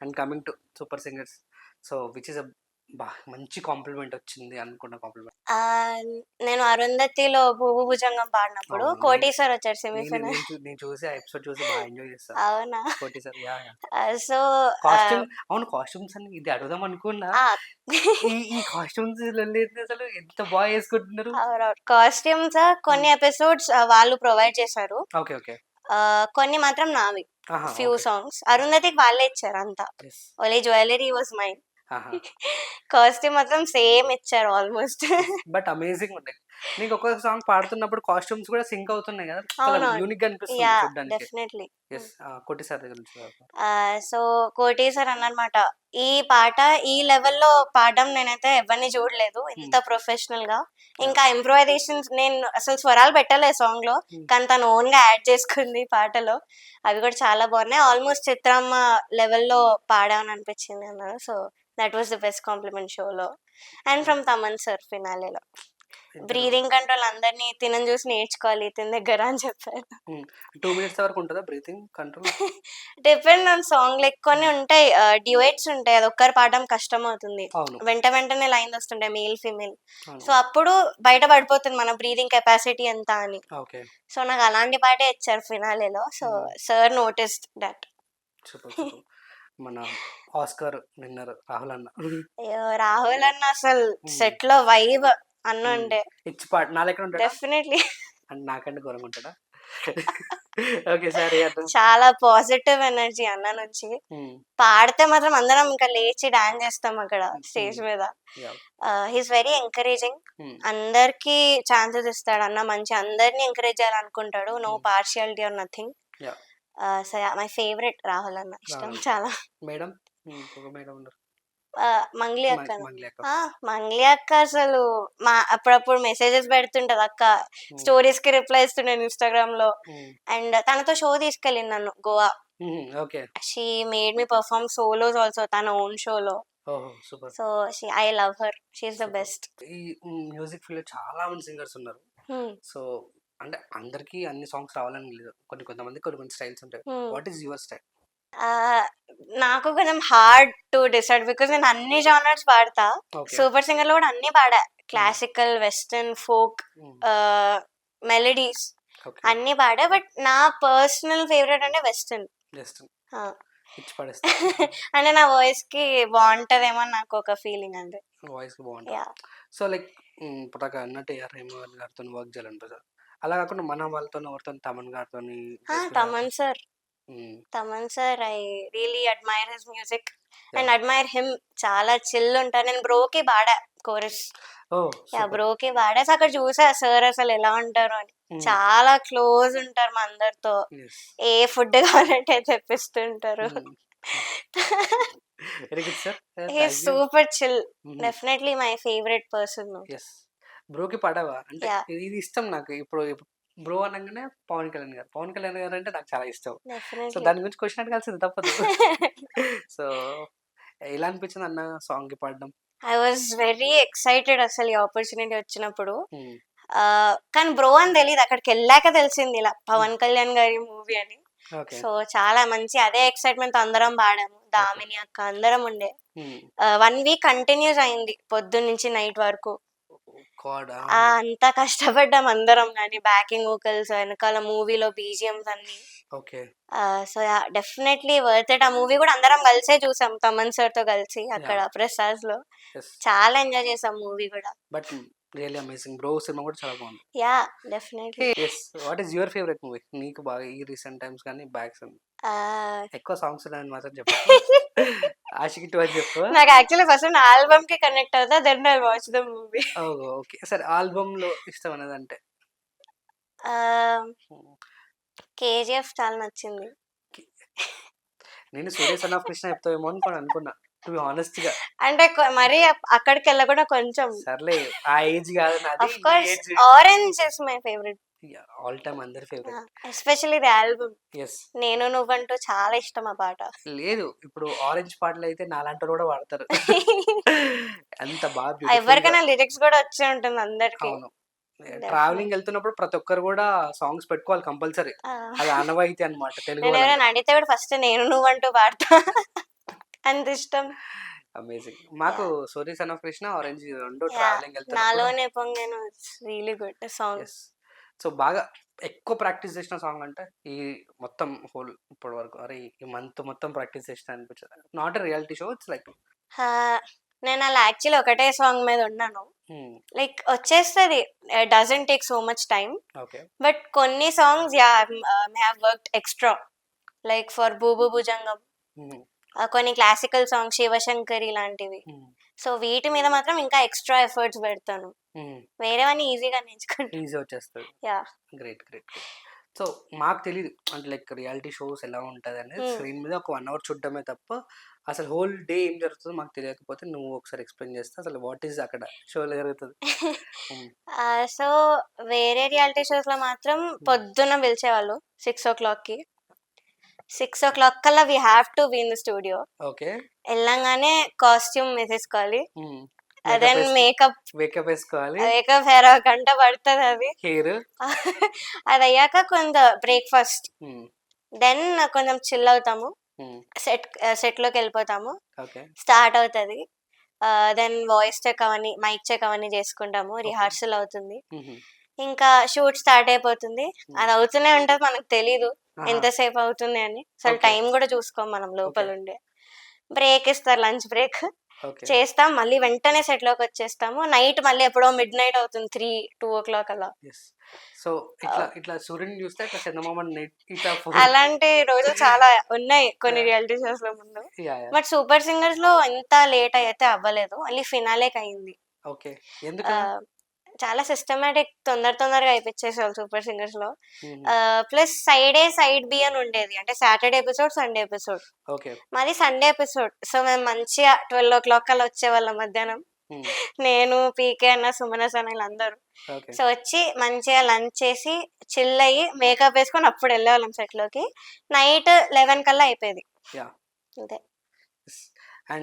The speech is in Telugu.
And coming to super singers. So which is a మంచి కాంప్లిమెంట్ వచ్చింది అనుకున్న కాంప్లిమెంట్ నేను అరుంధతిలో పువ్వు భుజంగం పాడినప్పుడు అవును. కోటి సార్ వచ్చారు సెమీఫైనల్ నేను చూసి ఆ ఎపిసోడ్ చూసి బాగా ఎంజాయ్ చేస్తాను అవునా? Koti sir yeah. So costume అవును కాస్ట్యూమ్స్ అని ఇది అడుగుదాం అనుకున్నా. ఈ కాస్ట్యూమ్స్ అసలు ఎంత బాగా వేసుకుంటున్నారు? కాస్ట్యూమ్స్ కొన్ని ఎపిసోడ్స్ వాళ్ళు ప్రొవైడ్ చేశారు. Okay okay. కొన్ని మాత్రం నావి. Few songs. అరుంధతికి వాళ్ళే ఇచ్చారు అంతా. Only jewellery was mine. Costume మాత్రం సేమ్ ఇచ్చారు ఆల్మోస్ట్. బట్ అమేజింగ్ ఉన్నాయి నీకు ఒక సాంగ్ పాడుతున్నప్పుడు కాస్ట్యూమ్స్ కూడా సింక్ అవుతున్నాయి కదా. యూనిక్ అనిపిస్తుంది చూడడానికి. డెఫినెట్లీ ఎస్ కొట్టి సార్ దగ్గర నుంచి సో కోటి సార్ అన్నమాట ఈ పాట ఈ లెవెల్లో పాడడం నేనైతే ఎవరిని చూడలేదు ఇంత ప్రొఫెషనల్గా ఇంకా ఇంప్రూవైజేషన్స్ నేను అసలు స్వరాలు పెట్టలేదు సాంగ్లో Hmm. కానీ తను ఓన్గా యాడ్ చేసుకుంది పాటలో. అవి కూడా చాలా బాగున్నాయి. ఆల్మోస్ట్ చిత్రమ్మ లెవెల్లో పాడామని అనిపించింది అన్నారు so that was the best compliment షోలో అండ్ ఫ్రమ్ తమన్ సార్ ఫినాలేలో బ్రీదింగ్ కంట్రోల్ అందరినీ తినని చూసి నేర్చుకోవాలి తిన దగ్గర అని చెప్పారు. టూ మినిట్స్ వరకు ఉంటుందా breathing control depend on song like కొన్ని ఉంటాయి డ్యూయట్స్ ఉంటాయి అది ఒక్కరు పాడడం కష్టం అవుతుంది వెంట వెంటనే లైన్ వస్తుంటాయి మేల్ ఫీమేల్. సో అప్పుడు బయట పడిపోతుంది మన బ్రీదింగ్ కెపాసిటీ ఎంత అని. సో నాకు అలాంటి పాటే ఇచ్చారు ఫినాలేలో సో సార్ నోటిస్డ్ దట్ మన ఆస్కర్ విన్నర్ రాహుల్ అన్న. రాహుల్ అన్న అసలు సెట్లో వైబ్ అన్న ఉండే. ఇచ్చి పాట నా లెక్క ఉంటాడా? డెఫినెట్లీ. అండ్ నాకంటే ఘోరంగా ఉంటాడా? ఓకే సరే చాలా పాజిటివ్ ఎనర్జీ అన్న నుంచి. Hmm. పాడితే మాత్రం అందరం ఇంకా లేచి డాన్స్ చేస్తాం అక్కడ స్టేజ్ మీద. He's very encouraging. అందరికి ఛాన్సెస్ ఇస్తాడు అన్న. మంచి అందరిని encourage చేయాలనుకుంటాడు. No. Partiality or nothing. So my favourite Rahul అన్న. ఇష్టం. చాలా. మేడం? మేడం ఉన్నారు మంగ్లీ అక్క మంగ్లీ అక్క. అసలు మా అప్పుడప్పుడు మెసేజెస్ పెడుతుంటది అక్క. స్టోరీస్కి రిప్లై ఇస్తుండే ఇన్స్టాగ్రామ్లో. అండ్ తనతో షో తీసుకెళ్ళింది నన్ను Goa. Okay. She made me perform solos also తన ఓన్ షోలో. So she I love her. She's the. Best. ఈ మ్యూజిక్ ఫీల్డ్ చాలా మంది సింగర్స్ ఉన్నారు. సో అంటే అందరికీ అన్ని సాంగ్స్ రావాలని లేదు. కొన్ని కొంతమంది కొన్ని కొన్ని స్టైల్స్ ఉంటాయి. What is your style? నాకు కొంచెం హార్డ్ టు డిసైడ్ బికాస్ నేను అన్ని జానర్స్ పాడతా. సూపర్ సింగర్లో కూడా అన్ని పాడా. క్లాసికల్ వెస్టర్న్ ఫోక్ మెలడీస్ అన్ని పాడా. బట్ నా పర్సనల్ ఫేవరెట్ అంటే వెస్టర్న్. అంటే నా వాయిస్కి బాగుంటదేమో నాకు ఒక ఫీలింగ్ అంతే. వాయిస్ బాగుంటుంది యా. సో లైక్ ఇప్పుడు అన్నట్టు ఏఆర్ రెహమాన్ గారితో వర్క్ చేయాలనిపిస్తుంది అలా కాకుండా మన వాళ్ళతో ఎవరితో తమన్ గారితో Thaman sir. Thaman sir I really admire his music and admire him. చాలా చిల్ ఉంటారు నేను బ్రోకి పాడా కోరస్. బ్రోకి పాడా. సో అక్కడ చూసా సార్ అసలు ఎలా ఉంటారు అని. చాలా క్లోజ్ ఉంటారు మా అందరితో. ఏ ఫుడ్ కావాలంటే తెప్పిస్తుంటారు. Super chill. Definitely my favourite person. బ్రోకి పడవా? అంటే Yeah. ఇది ఇష్టం నాకు. ఇప్పుడు బ్రో అనగానే పవన్ కళ్యాణ్ గారు. పవన్ కళ్యాణ్ గారు అంటే నాకు చాలా ఇష్టం. సో డెఫినెట్లీ దాని గురించి క్వశ్చన్ అడగాల్సింది తప్పదు. సో ఎలా అనిపించింది అన్న సాంగ్కి పాడడం? ఐ వాజ్ వెరీ ఎక్సైటెడ్ అసలు ఈ ఆపర్చునిటీ వచ్చినప్పుడు. Hmm. ఆ, కానీ బ్రో అని తెలియదు అక్కడికి వెళ్ళాక తెలిసింది ఇలా పవన్ కళ్యాణ్ గారి మూవీ అని. ఓకే. సో చాలా మంచి అదే ఎక్సైట్మెంట్ అందరం పాడాము. దామిని అక్క అందరం ఉండే. Hmm. వన్ వీక్ కంటిన్యూస్ అయింది పొద్దున్న నుంచి నైట్ వరకు. అంత కష్టపడ్డాం అందరం కానీ బ్యాకింగ్ వోకల్స్ వెనకాల మూవీలో బీజిఎమ్స్ అన్ని. Okay. So definitely worth it ఆ మూవీ కూడా అందరం కలిసే చూసాం తమన్ సార్తో కలిసి అక్కడ ప్రసాద్లో. చాలా ఎంజాయ్ చేసాం మూవీ కూడా. But really amazing bro cinema కూడా చాలా బాగుంది. Yeah definitely yes what is your favourite movie నీకు బాగా ఈ రీసెంట్ టైమ్స్ కానీ బ్యాక్స్ ఎక్కువ సాంగ్స్ ఉన్నాయని మాత్రం చెప్పు. ఆషికి టూ అని చెప్పు నాకు యాక్చువల్లీ ఫస్ట్ నా ఆల్బమ్కి కనెక్ట్ అవుతా then I watch the movie okay సరే ఆల్బమ్లో ఇష్టం అనేది అంటే? కేజీఎఫ్ చాలా నచ్చింది. నేను సూర్య సన్ ఆఫ్ కృష్ణ చెప్తావేమో అనుకోని అనుకున్నా. టు బి ఆనెస్ట్గా. అంటే మరీ అక్కడికి వెళ్ళకుండా కొంచెం సర్లే ఆ ఏజ్ కాదు అఫ్ కోర్స్ నాది Orange is my favourite all time అందరి favourite. Especially the album. Yes నేను నువ్వంటూ చాలా ఇష్టం ఆ పాట. లేదు ఇప్పుడు ఆరెంజ్ పాటలు అయితే నాలాంటి కూడా వాడతారు అంత బాగా ఎవరికైనా లిరిక్స్ కూడా వచ్చే ఉంటుంది అందరికి. అవును. ట్రావెలింగ్ వెళ్తున్నప్పుడు ప్రతి ఒక్కరు కూడా సాంగ్స్ పెట్టుకోవాలి కంపల్సరీ. అది ఆనవాయితీ అనమాట తెలుగు అడిగితే కూడా ఫస్ట్ నేను నువ్వంటూ పాడతా. అంత ఇష్టం. అమేజింగ్ మాకు sorry son of Krishna Orange రెండు ట్రావెలింగ్ వెళ్తారు నాలోనే పొంగాను రియలీ గుడ్ సాంగ్. సో బాగా ఎక్కువ ప్రాక్టీస్ చేసిన సాంగ్ అంటే ఈ మొత్తం హోల్ ఇప్పటి వరకు. అరే ఈ మంత్ మొత్తం ప్రాక్టీస్ చేసిన అనిపించదు. Not a reality show it's like నేను అలా యాక్చువల్లీ ఒకటే సాంగ్ మీద ఉన్నాను. లైక్ వచ్చేస్తుంది. Dozen take so much time okay but కొన్ని songs yeah may have worked extra like for బూబు భుజంగం కొన్ని క్లాసికల్ సాంగ్స్ శివశంకరి లాంటివి. సో వీటి మీద మాత్రం ఇంకా ఎక్స్ట్రా ఎఫర్ట్స్ పెడతాను. వేరేవన్నీ ఈజీగా నేర్చుకుంటాను ఈజీ వచ్చేస్తుంది. యా. గ్రేట్ గ్రేట్ సో మాకు తెలియదు అంటే లైక్ రియాలిటీ షోస్ ఎలా ఉంటుంది అనేది. స్క్రీన్ మీద ఒక వన్ అవర్ చూడడమే తప్ప అసలు హోల్ డే ఏం జరుగుతుందో మాకు తెలియకపోతే నువ్వు ఒకసారి ఎక్స్ప్లెయిన్ చేస్తే అసలు వాట్ ఈస్ అక్కడ షోలో జరుగుతుంది. సో వేరే రియాలిటీ షోస్లో మాత్రం పొద్దున్న పిలిచేవాళ్ళు సిక్స్ ఓ క్లాక్కి సిక్స్ ఓ క్లాక్ కల్లా we have to be in the studio okay. వెళ్ళంగానే కాస్ట్యూమ్ వేసేసుకోవాలి. దెన్ మేకప్ వేకప్ వేసుకోవాలి. మేకప్ హెయిర్ ఒక గంట పడుతుంది అది. హెయిర్ అది అయ్యాక కొంత బ్రేక్ఫాస్ట్ దెన్ కొంచెం చిల్ అవుతాము. సెట్ సెట్లోకి వెళ్ళిపోతాము. స్టార్ట్ అవుతుంది. దెన్ వాయిస్ చెక్ అవన్నీ మైక్ చెక్ అవన్నీ చేసుకుంటాము. రిహార్సల్ అవుతుంది. ఇంకా షూట్ స్టార్ట్ అయిపోతుంది. అది అవుతూనే ఉంటది మనకు తెలీదు. ఎంతసేపు అవుతుంది అని. అసలు. టైం కూడా చూసుకోం మనం లోపల. ఉండే. బ్రేక్ ఇస్తారు లంచ్ బ్రేక్. చేస్తాం. మళ్ళీ వెంటనే సెట్లోకి వచ్చేస్తాము. నైట్ మళ్ళీ ఎప్పుడో మిడ్ నైట్ అవుతుంది. త్రీ టూ ఓ క్లాక్ అలా సో ఇట్లా ఇట్లా సూర్యుని చూస్తే ఇట్లా చందమామ ఇట్లా అలాంటి రోజులు చాలా ఉన్నాయి కొన్ని రియాలిటీ షోస్లో ముందు బట్ సూపర్ సింగర్స్లో ఎంత లేట్ అయితే అవ్వలేదు. ఓన్లీ ఫినాలేక్ అయింది ఓకే ఎందుకు చాలా సిస్టమేటిక్ తొందర తొందరగా అయిపించేసేవాళ్ళు super సింగర్స్లో. Plus side A side B అని ఉండేది. అంటే సాటర్డే ఎపిసోడ్ సండే ఎపిసోడ్ మాది సండే ఎపిసోడ్ సో మేము మంచిగా ట్వెల్వ్ ఓ క్లాక్ అలా వచ్చేవాళ్ళం మధ్యాహ్నం. నేను పీకే అన్న సుమనస్ అన్న వీళ్ళందరూ. సో వచ్చి మంచిగా లంచ్ చేసి చిల్ అయ్యి మేకప్ వేసుకొని అప్పుడు వెళ్ళేవాళ్ళం సెట్లోకి. నైట్ లెవెన్ కల్లా అయిపోయేది. అంతే.